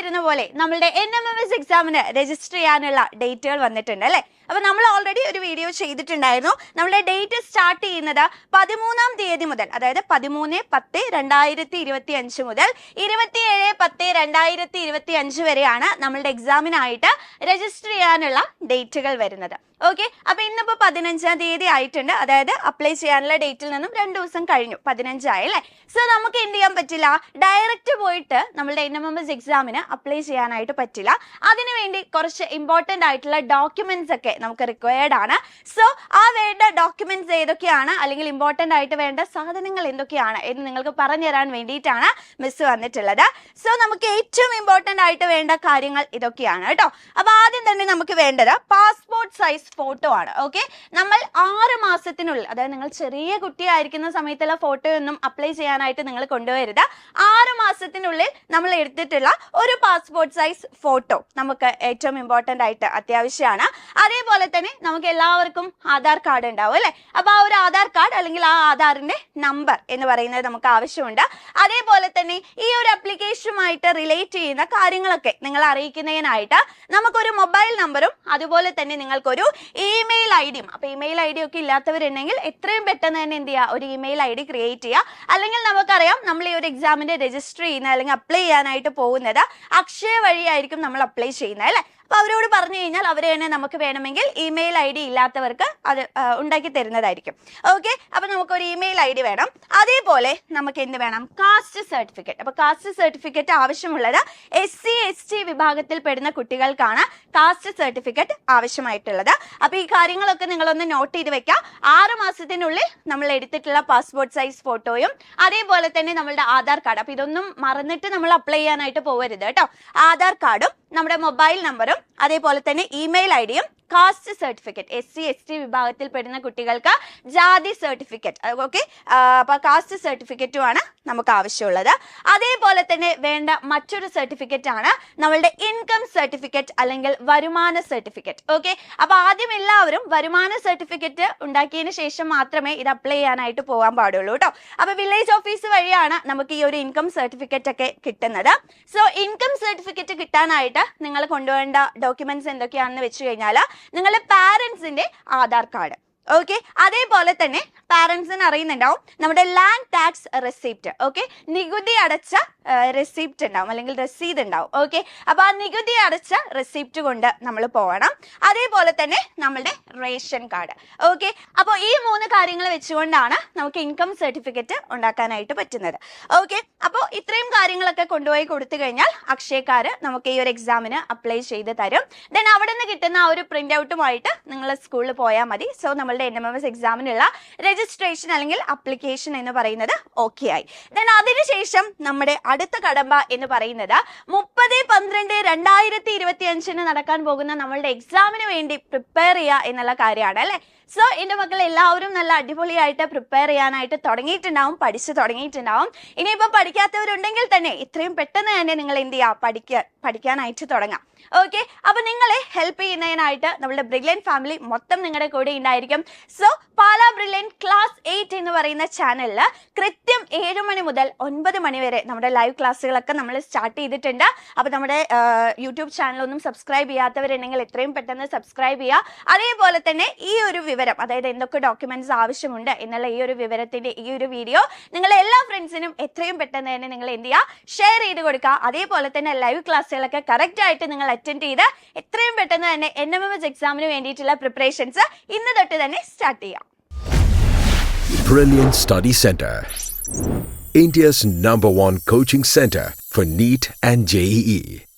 പറയാതിരുന്ന പോലെ നമ്മളുടെ N M M S എക്സാമിന് രജിസ്റ്റർ ചെയ്യാനുള്ള ഡേറ്റുകൾ വന്നിട്ടുണ്ട് അല്ലേ? അപ്പൊ നമ്മൾ ഓൾറെഡി ഒരു വീഡിയോ ചെയ്തിട്ടുണ്ടായിരുന്നു. നമ്മുടെ ഡേറ്റ് സ്റ്റാർട്ട് ചെയ്യുന്നത് പതിമൂന്നാം തീയതി മുതൽ അതായത് പതിമൂന്ന് പത്ത് രണ്ടായിരത്തി ഇരുപത്തി അഞ്ച് മുതൽ ഇരുപത്തിയേഴ് പത്ത് രണ്ടായിരത്തി ഇരുപത്തി അഞ്ച് വരെയാണ് നമ്മളുടെ എക്സാമിനായിട്ട് രജിസ്റ്റർ ചെയ്യാനുള്ള ഡേറ്റുകൾ വരുന്നത്. ഓക്കെ അപ്പൊ ഇന്നിപ്പോ പതിനഞ്ചാം തീയതി ആയിട്ടുണ്ട്. അതായത് അപ്ലൈ ചെയ്യാനുള്ള ഡേറ്റിൽ നിന്നും രണ്ട് ദിവസം കഴിഞ്ഞു. പതിനഞ്ചായി അല്ലേ സോ നമുക്ക് എന്ത് ചെയ്യാൻ പറ്റില്ല? ഡയറക്റ്റ് പോയിട്ട് നമ്മളുടെ എൻ എം എം എസ് എക്സാമിന് അപ്ലൈ ചെയ്യാനായിട്ട് പറ്റില്ല. അതിനുവേണ്ടി കുറച്ച് ഇമ്പോർട്ടന്റ് ആയിട്ടുള്ള ഡോക്യുമെന്റ്സ് ഒക്കെ നമുക്ക് റിക്വയർഡ് ആണ്. സോ ആ വേണ്ട ഡോക്യുമെന്റ്സ് ഏതൊക്കെയാണ്? അല്ലെങ്കിൽ ഇമ്പോർട്ടന്റ് ആയിട്ട് വേണ്ട സാധനങ്ങൾ എന്തൊക്കെയാണ്? എന്ന് നിങ്ങൾക്ക് പറഞ്ഞു തരാൻ വേണ്ടിയിട്ടാണ് മിസ് വന്നിട്ടുള്ളത്. സോ നമുക്ക് ഏറ്റവും ഇമ്പോർട്ടന്റ് ആയിട്ട് വേണ്ട കാര്യങ്ങൾ ഇതൊക്കെയാണ് കേട്ടോ. അപ്പൊ ആദ്യം തന്നെ നമുക്ക് വേണ്ടത് പാസ്പോർട്ട് സൈസ് ഫോട്ടോ ആണ്. ഓക്കെ നമ്മൾ ആറ് മാസത്തിനുള്ളിൽ അതായത് നിങ്ങൾ ചെറിയ കുട്ടിയായിരിക്കുന്ന സമയത്തുള്ള ഫോട്ടോ ഒന്നും അപ്ലൈ ചെയ്യാനായിട്ട് നിങ്ങൾ കൊണ്ടുവരുത് ആറ് മാസത്തിനുള്ളിൽ നമ്മൾ എടുത്തിട്ടുള്ള ഒരു പാസ്പോർട്ട് സൈസ് ഫോട്ടോ നമുക്ക് ഏറ്റവും ഇമ്പോർട്ടന്റ് ആയിട്ട് അത്യാവശ്യമാണ് അതേപോലെ തന്നെ നമുക്ക് എല്ലാവർക്കും ആധാർ കാർഡ് ഉണ്ടാവും അല്ലേ? അപ്പോൾ ആ ഒരു ആധാർ കാർഡ് അല്ലെങ്കിൽ ആ ആധാറിന്റെ നമ്പർ എന്ന് പറയുന്നത് നമുക്ക് ആവശ്യമുണ്ട്. അതേപോലെ തന്നെ ഈ ഒരു അപ്ലിക്കേഷനുമായിട്ട് റിലേറ്റ് ചെയ്യുന്ന കാര്യങ്ങളൊക്കെ നിങ്ങൾ അറിയിക്കുന്നതിനായിട്ട് നമുക്കൊരു മൊബൈൽ നമ്പറും അതുപോലെ തന്നെ നിങ്ങൾക്കൊരു ഇമെയിൽ ഐ ഡിയും അപ്പൊ ഇമെയിൽ ഐ ഡി ഒക്കെ ഇല്ലാത്തവരുണ്ടെങ്കിൽ എത്രയും പെട്ടെന്ന് തന്നെ എന്ത് ചെയ്യുക? ഒരു ഇമെയിൽ ഐ ഡി ക്രിയേറ്റ് ചെയ്യുക. അല്ലെങ്കിൽ നമുക്കറിയാം നമ്മൾ ഈ ഒരു എക്സാമിന്റെ രജിസ്റ്റർ ചെയ്യുന്ന അല്ലെങ്കിൽ അപ്ലൈ ചെയ്യാനായിട്ട് പോകുന്നത് അക്ഷയ വഴിയായിരിക്കും നമ്മൾ അപ്ലൈ ചെയ്യുന്നത് അല്ലേ? അപ്പൊ അവരോട് പറഞ്ഞു കഴിഞ്ഞാൽ അവർ തന്നെ നമുക്ക് വേണമെങ്കിൽ ഇമെയിൽ ഐ ഡി ഇല്ലാത്തവർക്ക് അത് ഉണ്ടാക്കി തരുന്നതായിരിക്കും. ഓക്കെ അപ്പൊ നമുക്ക് ഒരു ഇമെയിൽ ഐ ഡി വേണം. അതേപോലെ നമുക്ക് എന്ത് വേണം? കാസ്റ്റ് സർട്ടിഫിക്കറ്റ് അപ്പൊ കാസ്റ്റ് സർട്ടിഫിക്കറ്റ് ആവശ്യമുള്ളത് എസ് സി എസ് ടി വിഭാഗത്തിൽ പെടുന്ന കുട്ടികൾക്കാണ് കാസ്റ്റ് സർട്ടിഫിക്കറ്റ് ആവശ്യമായിട്ടുള്ളത്. അപ്പൊ ഈ കാര്യങ്ങളൊക്കെ നിങ്ങളൊന്ന് നോട്ട് ചെയ്ത് വെക്കാം. ആറ് മാസത്തിനുള്ളിൽ നമ്മൾ എടുത്തിട്ടുള്ള പാസ്പോർട്ട് സൈസ് ഫോട്ടോയും അതേപോലെ തന്നെ നമ്മളുടെ ആധാർ കാർഡ് അപ്പൊ ഇതൊന്നും മറന്നിട്ട് നമ്മൾ അപ്ലൈ ചെയ്യാനായിട്ട് പോകരുത് കേട്ടോ. ആധാർ കാർഡും നമ്മുടെ മൊബൈൽ നമ്പറും അതേപോലെ തന്നെ ഇമെയിൽ ഐ ഡിയും caste certificate S C S T വിഭാഗത്തിൽ പെടുന്ന കുട്ടികൾക്ക് ജാതി സർട്ടിഫിക്കറ്റ് ഓക്കെ അപ്പൊ കാസ്റ്റ് സർട്ടിഫിക്കറ്റും ആണ് നമുക്ക് ആവശ്യമുള്ളത്. അതേപോലെ തന്നെ വേണ്ട മറ്റൊരു സർട്ടിഫിക്കറ്റ് ആണ് നമ്മളുടെ ഇൻകം സർട്ടിഫിക്കറ്റ് അല്ലെങ്കിൽ വരുമാന സർട്ടിഫിക്കറ്റ് ഓക്കെ അപ്പൊ ആദ്യം എല്ലാവരും വരുമാന സർട്ടിഫിക്കറ്റ് ഉണ്ടാക്കിയതിന് ശേഷം മാത്രമേ ഇത് അപ്ലൈ ചെയ്യാനായിട്ട് പോകാൻ പാടുള്ളൂ കേട്ടോ അപ്പൊ വില്ലേജ് ഓഫീസ് വഴിയാണ് നമുക്ക് ഈ ഒരു ഇൻകം സർട്ടിഫിക്കറ്റ് ഒക്കെ കിട്ടുന്നത്. സോ ഇൻകം സർട്ടിഫിക്കറ്റ് കിട്ടാനായിട്ട് നിങ്ങൾ കൊണ്ടുവേണ്ട ഡോക്യുമെന്റ്സ് എന്തൊക്കെയാണെന്ന് വെച്ച് കഴിഞ്ഞാൽ നിങ്ങളുടെ പാരൻസിന്റെ ആധാർ കാർഡ്. ഓക്കെ? അതേപോലെ തന്നെ പാരൻസിന് അറിയുന്നുണ്ടാവും നമ്മുടെ ലാൻഡ് ടാക്സ് റെസിപ്റ്റ്. ഓക്കെ? നികുതി അടച്ച റെസിപ്റ്റ് ഉണ്ടാവും അല്ലെങ്കിൽ രസീത് ഉണ്ടാവും. ഓക്കെ അപ്പൊ ആ നികുതി അടച്ച റെസിപ്റ്റ് കൊണ്ട് നമ്മൾ പോകണം അതേപോലെ തന്നെ നമ്മളുടെ റേഷൻ കാർഡ് ഓക്കെ അപ്പോൾ ഈ മൂന്ന് കാര്യങ്ങൾ വെച്ചുകൊണ്ടാണ് നമുക്ക് ഇൻകം സർട്ടിഫിക്കറ്റ് ഉണ്ടാക്കാനായിട്ട് പറ്റുന്നത്. ഓക്കെ അപ്പോൾ ഇത്രയും കാര്യങ്ങളൊക്കെ കൊണ്ടുപോയി കൊടുത്തു കഴിഞ്ഞാൽ അക്ഷയക്കാര് നമുക്ക് ഈ ഒരു എക്സാമിന് അപ്ലൈ ചെയ്ത് തരും. ദെൻ അവിടെ നിന്ന് കിട്ടുന്ന ആ ഒരു പ്രിന്റ് ഔട്ടുമായിട്ട് നിങ്ങൾ സ്കൂളിൽ പോയാൽ മതി. സോ നമ്മളുടെ എൻ എം എം എസ് എക്സാമിനുള്ള രജിസ്ട്രേഷൻ അല്ലെങ്കിൽ അപ്ലിക്കേഷൻ എന്ന് പറയുന്നത് ഓക്കെ ആയി. ദെൻ അതിനുശേഷം നമ്മുടെ അടുത്ത കടമ്പ എന്ന് പറയുന്നത് മുപ്പത് പന്ത്രണ്ട് രണ്ടായിരത്തി ഇരുപത്തി അഞ്ചിന് നടക്കാൻ പോകുന്ന നമ്മളുടെ എക്സാമിന് വേണ്ടി പ്രിപ്പയർ ചെയ്യുക എന്നുള്ള കാര്യമാണ് അല്ലേ? സോ എന്റെ മക്കൾ എല്ലാവരും നല്ല അടിപൊളിയായിട്ട് പ്രിപ്പയർ ചെയ്യാനായിട്ട് തുടങ്ങിയിട്ടുണ്ടാവും പഠിച്ച് തുടങ്ങിയിട്ടുണ്ടാവും. ഇനിയിപ്പം പഠിക്കാത്തവരുണ്ടെങ്കിൽ തന്നെ ഇത്രയും പെട്ടെന്ന് തന്നെ നിങ്ങൾ എന്ത് ചെയ്യുക പഠിക്കുക പഠിക്കാനായിട്ട് തുടങ്ങാം. ഓക്കെ അപ്പൊ നിങ്ങളെ ഹെൽപ്പ് ചെയ്യുന്നതിനായിട്ട് നമ്മുടെ ബ്രില്യൻ ഫാമിലി മൊത്തം നിങ്ങളുടെ കൂടെ ഉണ്ടായിരിക്കും. So Pala brilliant class eight എന്ന് പറയുന്ന ചാനലിൽ കൃത്യം ഏഴ് മണി മുതൽ ഒൻപത് മണി വരെ നമ്മുടെ ലൈവ് ക്ലാസ്സുകളൊക്കെ നമ്മൾ സ്റ്റാർട്ട് ചെയ്തിട്ടുണ്ട്. അപ്പൊ നമ്മുടെ യൂട്യൂബ് ചാനലൊന്നും സബ്സ്ക്രൈബ് ചെയ്യാത്തവരുണ്ടെങ്കിൽ എത്രയും പെട്ടെന്ന് സബ്സ്ക്രൈബ് ചെയ്യുക. അതേപോലെ തന്നെ ഈ ഒരു വിവരം അതായത് എന്തൊക്കെ ഡോക്യുമെന്റ്സ് ആവശ്യമുണ്ട് എന്നുള്ള ഈ ഒരു വിവരത്തിന്റെ ഈ ഒരു വീഡിയോ നിങ്ങൾ എല്ലാ ഫ്രണ്ട്സിനും എത്രയും പെട്ടെന്ന് തന്നെ നിങ്ങൾ എന്ത് ചെയ്യുക ഷെയർ ചെയ്ത് കൊടുക്കുക അതേപോലെ തന്നെ ലൈവ് ക്ലാസ്സുകളൊക്കെ കറക്റ്റ് ആയിട്ട് നിങ്ങൾ അറ്റൻഡ് ചെയ്ത് എത്രയും പെട്ടെന്ന് തന്നെ എൻ എം എം എസ് എക്സാമിന് വേണ്ടിയിട്ടുള്ള പ്രിപ്പറേഷൻസ് ഇന്ന് തൊട്ട് തന്നെ സ്റ്റാർട്ട് ചെയ്യാം Brilliant Study Center. India's number one coaching center for NEET and E. JEE.